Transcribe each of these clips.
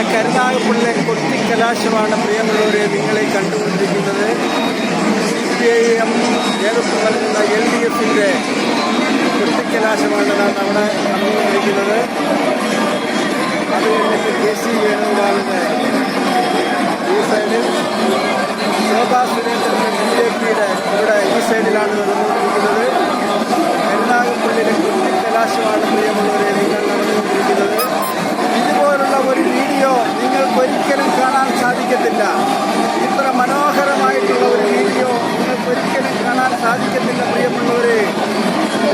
അങ്ങനെ കരുനാഗപ്പള്ളിലെ കൊട്ടിക്കലാശമാണ് പ്രിയമുള്ളവരെ നിങ്ങളെ കണ്ടുകൊണ്ടിരിക്കുന്നത്. സി പി ഐ എം നേതൃത്വം നൽകുന്ന എൽ ഡി എഫിന്റെ കൊട്ടിക്കലാശമാണ് നാം അവിടെ നടന്നുകൊണ്ടിരിക്കുന്നത് അത് കഴിഞ്ഞിട്ട് കെ പ്രിയമുള്ളവരെ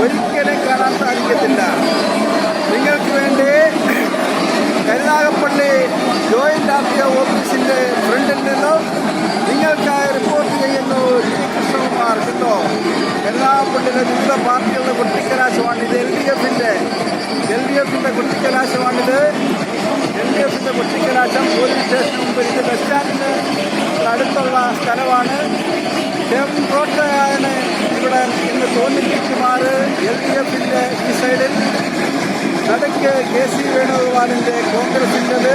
ഒരിക്കലും കാണാൻ സാധിക്കത്തില്ല. നിങ്ങൾക്ക് വേണ്ടി കരുനാഗപ്പള്ളി ജോയിന്റ് ആർ ഓഫീസിന്റെ ഫ്രണ്ടിൽ നിന്നും നിങ്ങൾക്കായി റിപ്പോർട്ട് ചെയ്യുന്നു ജി കൃഷ്ണകുമാർ. കേട്ടോ കരുനാഗപ്പള്ളിയിലെ വിവിധ പാർട്ടികളുടെ കുട്ടിക്കലാശമാണിത് എൽ ഡി എഫിന്റെ എൽ ഡി എഫിന്റെ കുട്ടിക്കലാശമാണിത്. എൽ ഡി എഫിന്റെ കുട്ടിക്കലാശം പോലീസ് സ്റ്റേഷന് മുമ്പിൽ ഇത് ബസ് സ്റ്റാൻഡിന് അടുത്തുള്ള സ്ഥലമാണ്. കോട്ടയാണ് ഇവിടെ ഇന്ന് തോന്നിപ്പിക്കുമാർ എൽ ഡി എഫിന്റെ ഈ സൈഡിൽ നടുക്ക് കെ സി വേണുഗോപാലിന്റെ കോൺഗ്രസിന്റെത്.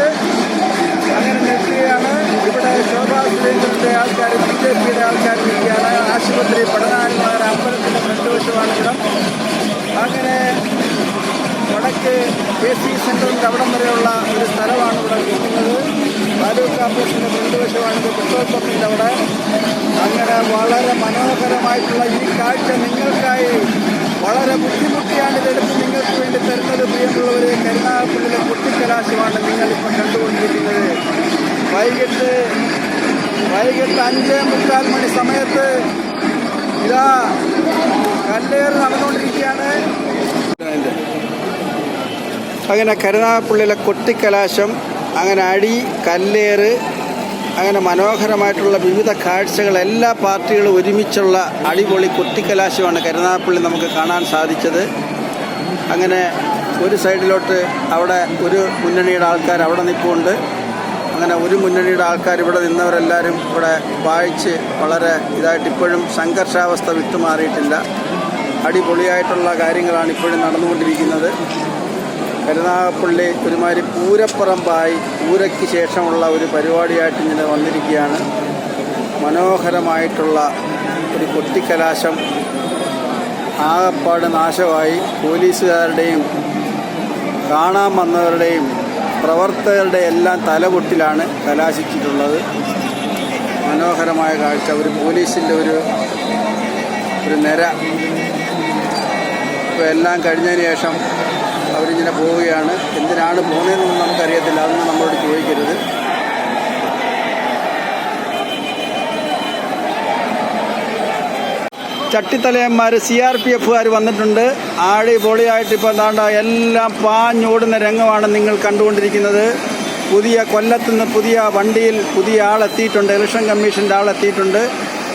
അങ്ങനെ നിൽക്കുകയാണ്. ഇവിടെ ശോഭാ സുരേന്ദ്രന്റെ ആൾക്കാർ ബി ജെ പിയുടെ ആൾക്കാർ നിൽക്കുകയാണ്. ആശുപത്രി പഠനാന്മാർ അമ്പലത്തിന്റെ ഫ്രണ്ടുവശമാണ് അങ്ങനെ വടക്ക് കെ സി സെന്ററിന്റെ അവിടം വരെയുള്ള ഒരു സ്ഥലമാണ് ഇവിടെ നിൽക്കുന്നത്. താലൂക്ക് ഓഫീസിന്റെ ഫ്രണ്ടുവശമാണിത് പെട്രോൾ പമ്പിന്റെ അവിടെ അങ്ങനെ വളരെ മനോഹരമായിട്ടുള്ള ഈ കാഴ്ച നിങ്ങൾക്കായി വളരെ ബുദ്ധിമുട്ടിയാണ് ഇതെടുത്ത് നിങ്ങൾക്ക് വേണ്ടി തരുന്നത് പ്രിയമുള്ളവരെ. കരുനാഗപ്പള്ളിയിലെ കുട്ടിക്കലാശമാണ് നിങ്ങളിപ്പോൾ കണ്ടുകൊണ്ടിരിക്കുന്നത്. വൈകിട്ട് വൈകിട്ട് അഞ്ചേ മുക്കാൽ മണി സമയത്ത് ഇതാ കല്ലേറ് നടന്നുകൊണ്ടിരിക്കുകയാണ്. അങ്ങനെ കരുനാഗപ്പള്ളിയിലെ കൊട്ടിക്കലാശം അങ്ങനെ അടി കല്ലേറ് അങ്ങനെ മനോഹരമായിട്ടുള്ള വിവിധ കാഴ്ചകൾ എല്ലാ പാർട്ടികളും ഒരുമിച്ചുള്ള അടിപൊളി കൊട്ടിക്കലാശമാണ് കരുനാഗപ്പള്ളി നമുക്ക് കാണാൻ സാധിച്ചത്. അങ്ങനെ ഒരു സൈഡിലോട്ട് അവിടെ ഒരു മുന്നണിയുടെ ആൾക്കാർ അവിടെ നിൽപ്പുണ്ട്. അങ്ങനെ ഒരു മുന്നണിയുടെ ആൾക്കാർ ഇവിടെ നിന്നവരെല്ലാവരും ഇവിടെ വായിച്ച് വളരെ ഇതായിട്ട് ഇപ്പോഴും സംഘർഷാവസ്ഥ വിട്ടുമാറിയിട്ടില്ല. അടിപൊളിയായിട്ടുള്ള കാര്യങ്ങളാണ് ഇപ്പോഴും നടന്നുകൊണ്ടിരിക്കുന്നത്. കരുനാഗപ്പള്ളി ഒരുമാതിരി പൂരപ്പറമ്പായി പൂരയ്ക്ക് ശേഷമുള്ള ഒരു പരിപാടിയായിട്ട് ഇങ്ങനെ വന്നിരിക്കുകയാണ്. മനോഹരമായിട്ടുള്ള ഒരു കൊട്ടിക്കലാശം ആകപ്പാട് നാശമായി. പോലീസുകാരുടെയും കാണാൻ വന്നവരുടെയും പ്രവർത്തകരുടെ എല്ലാം തലപൊട്ടിലാണ് കലാശിച്ചിട്ടുള്ളത്. മനോഹരമായ കാഴ്ച. ഒരു പോലീസിന്റെ ഒരു ഒരു നിര. എല്ലാം കഴിഞ്ഞതിന് ശേഷം അവരിങ്ങനെ പോവുകയാണ്. എന്തിനാണ് പോകുന്നതെന്നൊന്നും നമുക്കറിയത്തില്ല. അതൊന്നും നമ്മളോട് ചോദിക്കരുത്. ചട്ടിത്തലയന്മാർ സി ആർ പി എഫുകാർ വന്നിട്ടുണ്ട്. ആടി പൊളിയായിട്ട് ഇപ്പോൾ എന്താണ്ട എല്ലാം പാഞ്ഞോടുന്ന രംഗമാണ് നിങ്ങൾ കണ്ടുകൊണ്ടിരിക്കുന്നത്. പുതിയ കൊല്ലത്തുനിന്ന് പുതിയ വണ്ടിയിൽ പുതിയ ആളെത്തിയിട്ടുണ്ട്. ഇലക്ഷൻ കമ്മീഷന്റെ ആളെത്തിയിട്ടുണ്ട്.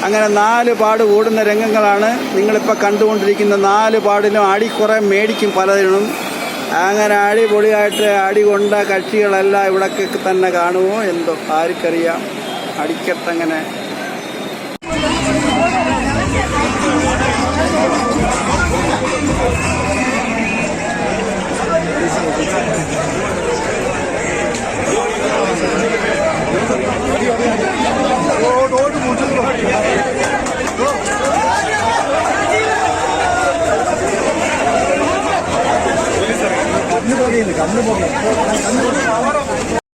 അങ്ങനെ നാല് പാട് ഓടുന്ന രംഗങ്ങളാണ് നിങ്ങളിപ്പോൾ കണ്ടുകൊണ്ടിരിക്കുന്ന നാല് പാടിലും അടിക്കുറേ കുറേ മേടിക്കും പലതിനും. അങ്ങനെ അടിപൊളിയായിട്ട് അടി കൊണ്ട കക്ഷികളെല്ലാം ഇവിടെ തന്നെ കാണുമോ? എന്തോ ആർക്കറിയാം. അടിക്കത്തങ്ങനെ. தெரியுது கண்ணு போகல